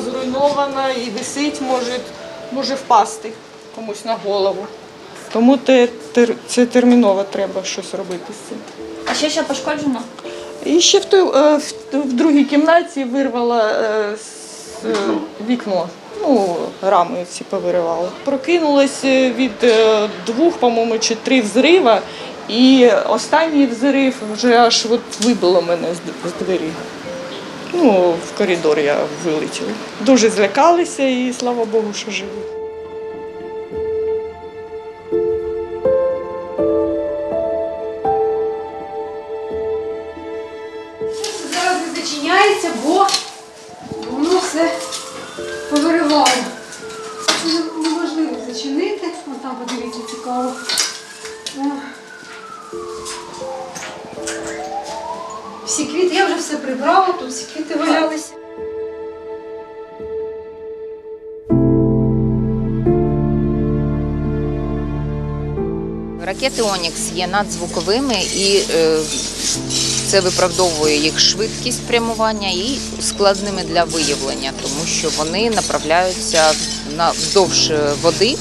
зруйнована і висить, може, може впасти комусь на голову. Тому тер- це терміново треба щось робити з цим. А ще що пошкоджено? І ще в, той, е, в, в другій кімнаті вирвала е, з, е, вікно. Ну, рами ці повиривали. Прокинулась від двох, по-моєму, чи три взрива. І останній взрив вже аж от вибило мене з, з двері. Ну, в коридор я вилетіла. Дуже злякалися і слава Богу, що живі. Зараз не зачиняється, бо воно все повиривало. Неможливо зачинити. Вон там подивіться цікаво. Всі квіти, я вже все прибрала, тут всі квіти валялися. Ракети Онікс є надзвуковими і е, це виправдовує їх швидкість прямування і складними для виявлення, тому що вони направляються на вдовж води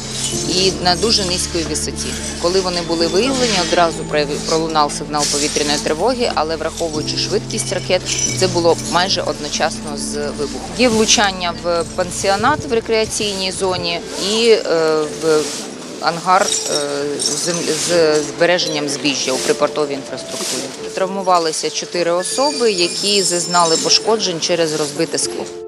і на дуже низькій висоті. Коли вони були виявлені, одразу пролунав сигнал повітряної тривоги, але враховуючи швидкість ракет, це було майже одночасно з вибухом. Є влучання в пансіонат в рекреаційній зоні і е, в ангар е, з збереженням збіжжя у припортовій інфраструктурі. Травмувалися чотири особи, які зазнали пошкоджень через розбите скло.